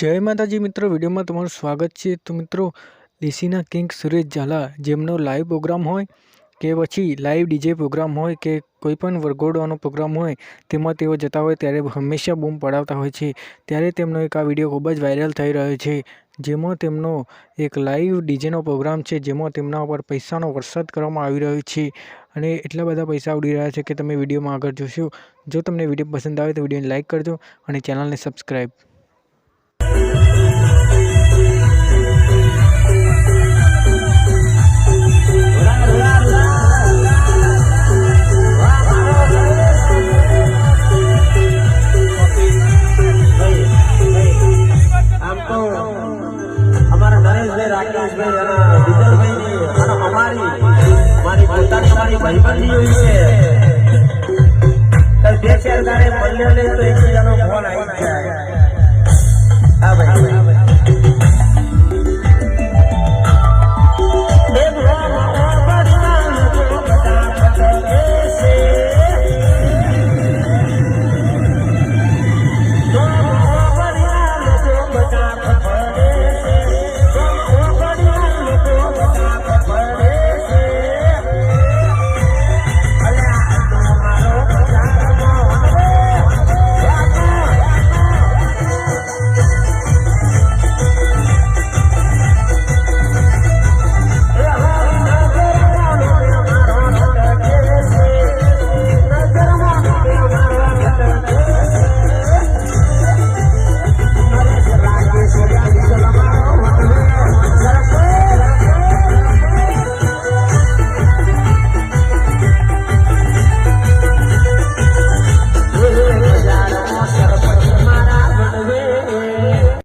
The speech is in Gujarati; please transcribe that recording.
જય માતાજી મિત્રો, વિડીયોમાં તમારું સ્વાગત છે. તો મિત્રો, દેશીના કિંગ સુરેશ ઝાલા, જેમનો લાઈવ પ્રોગ્રામ હોય કે પછી લાઈવ ડીજે પ્રોગ્રામ હોય કે કોઈપણ વરઘોડવાનો પ્રોગ્રામ હોય, તેમાં તેઓ જતા હોય ત્યારે હંમેશા બૂમ પડાવતા હોય છે. ત્યારે તેમનો એક આ વીડિયો ખૂબ જ વાયરલ થઈ રહ્યો છે, જેમાં તેમનો એક લાઈવ ડીજેનો પ્રોગ્રામ છે, જેમાં તેમના ઉપર પૈસાનો વરસાદ કરવામાં આવી રહ્યો છે. અને એટલા બધા પૈસા ઉડી રહ્યા છે કે તમે વિડીયોમાં આગળ જોશો. જો તમને વીડિયો પસંદ આવે તો વિડીયોને લાઇક કરજો અને ચેનલને સબસ્ક્રાઈબ રાકેશભાઈ અને વિજયભાઈ અને અમારી મારી પોતાની મારી છે બે ચાર દાડે મળ્યો તો એકબીજાનો ફોન આવી જાય